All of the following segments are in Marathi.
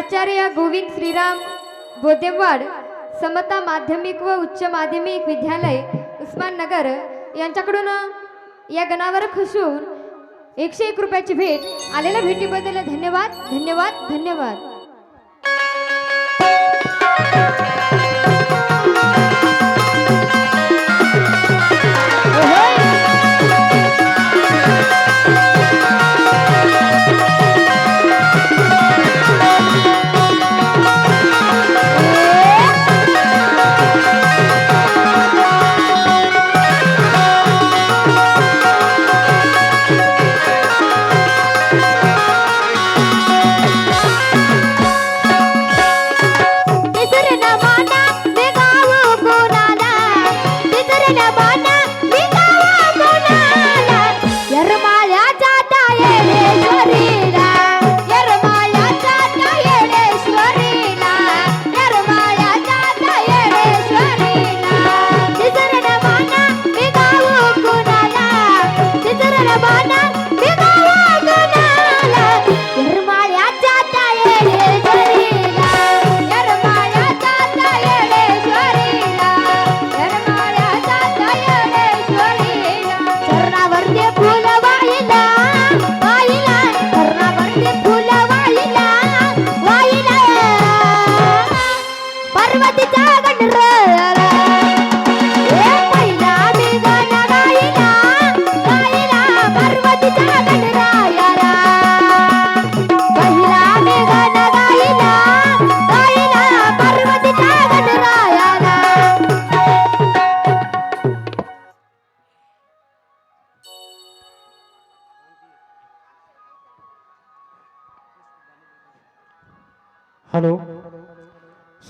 प्राचार्य गोविंद श्रीराम बोदेवाड समता माध्यमिक व उच्च माध्यमिक विद्यालय उस्माननगर यांच्याकडून या गणावर खुशून एकशे एक रुपयाची भेट आलेल्या भेटीबद्दल धन्यवाद धन्यवाद धन्यवाद.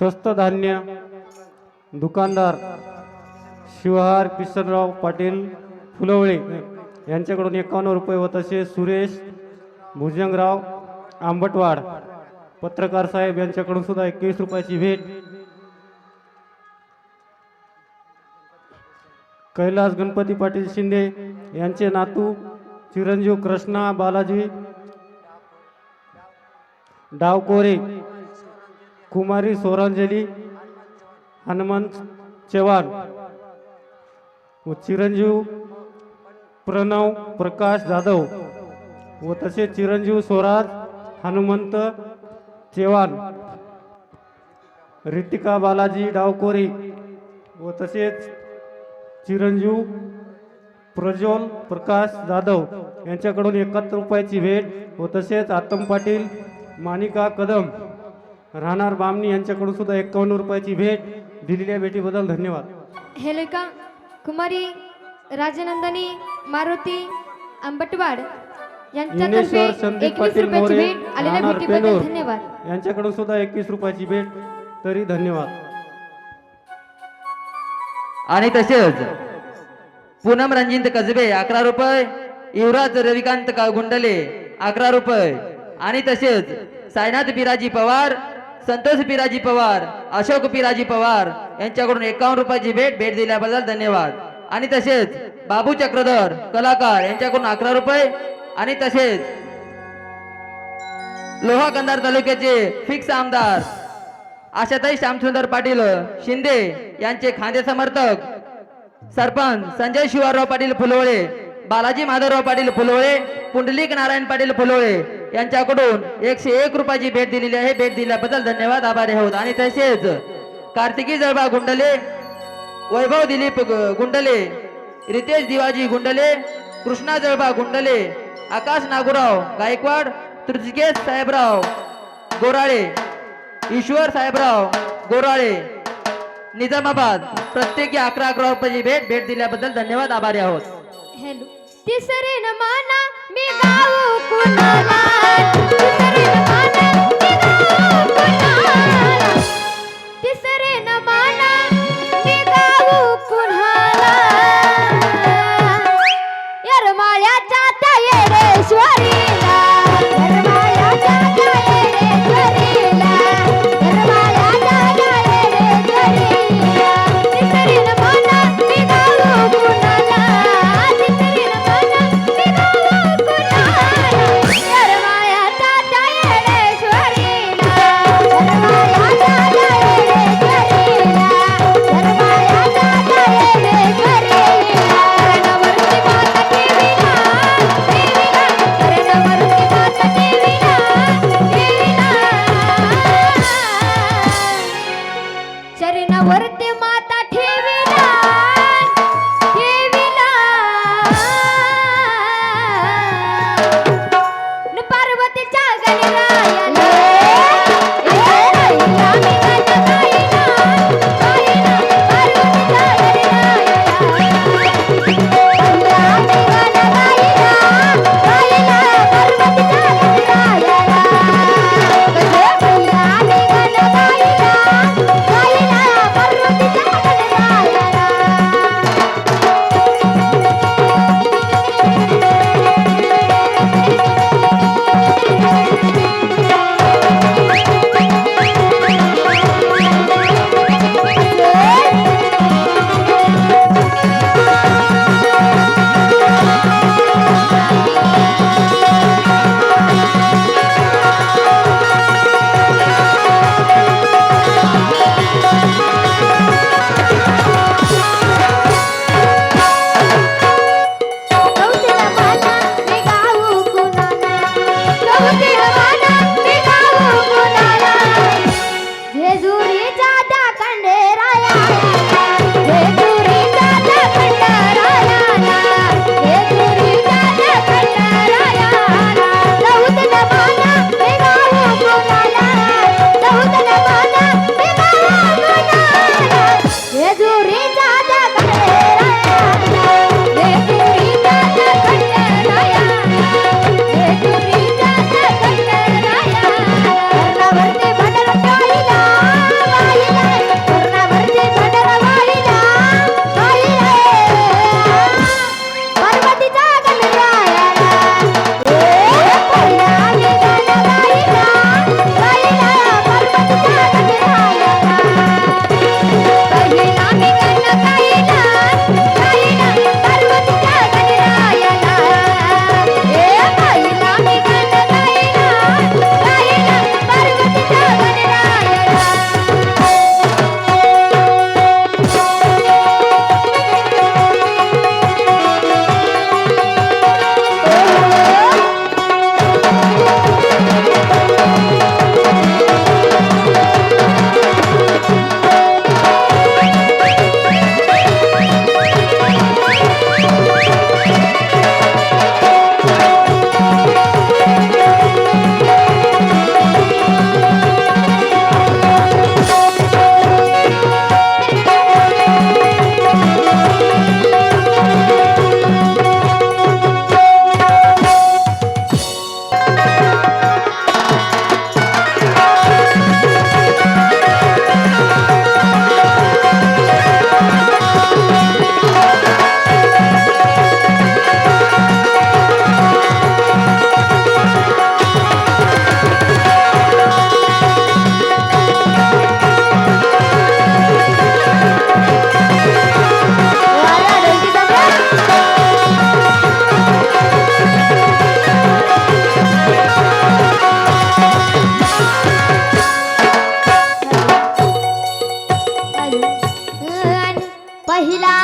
स्वस्त धान्य दुकानदार शिवहार किशनराव पाटील फुलवळे यांच्याकडून एकावन्न रुपये व तसेच सुरेश भुजंगराव आंबटवाड. पत्रकार साहेब यांच्याकडून सुद्धा एकवीस रुपयाची भेट. कैलास गणपती पाटील शिंदे यांचे नातू चिरंजीव कृष्णा बालाजी डावकोरे कुमारी सोरांजली हनुमंत चव्हाण व चिरंजीव प्रणव प्रकाश जाधव व तसेच चिरंजीव स्वराज हनुमंत चव्हाण रितिका बालाजी डावकोरी व तसेच चिरंजीव प्रज्वल प्रकाश जाधव यांच्याकडून एकाहत्तर रुपयाची भेट व तसेच आतम पाटील मानिका कदम राहणार बामणी यांच्याकडून सुद्धा एकावन्न रुपयाची भेट दिलेल्या भेटीबद्दल धन्यवाद. हे लेखा कुमारी राजनंदनी मारुती आंबटवाड यांच्यातर्फे संदीप पाटील मोरे राहणार पेनूर यांच्याकडून सुद्धा एकवीस रुपयाची भेट तरी धन्यवाद. आणि तसेच पूनम रणजित कसबे अकरा रुपये. युवराज रविकांत गुंडले अकरा रुपये. आणि तसेच सायनाथ पिराजी पवार संतोष पिराजी पवार अशोक पिराजी पवार यांच्याकडून एकावन्न रुपयाची भेट भेट दिल्याबद्दल धन्यवाद. आणि तसेच बाबू चक्रधर कलाकार यांच्याकडून अकरा रुपये आणि तसेच लोहा कंधार तालुक्याचे फिक्स आमदार आशाताई श्यामसुंदर पाटील शिंदे यांचे खांदे समर्थक सरपंच संजय शिवाराव पाटील फुलवळे बालाजी माधवराव पाटील फुलवळे पुंडलिक नारायण पाटील फुलवळे यांच्याकडून एकशे एक रुपयाची भेट दिलेली आहे. भेट दिल्याबद्दल धन्यवाद आभारी आहोत. आणि तसेच कार्तिकी जळबा गुंडले वैभव दिलीप गुंडले रितेश दिवाजी गुंडले कृष्णा जळबा गुंडले आकाश नागुराव गायकवाड तृषिकेश साहेबराव गोराळे ईश्वर साहेबराव गोराळे निजामाबाद प्रत्येकी अकरा अकरा रुपयाची भेट भेट दिल्याबद्दल धन्यवाद आभारी आहोत. हॅलो. तिसरे न माना मी गाव कुणाला तिसरे न माना मी गाव कुणाला पहिला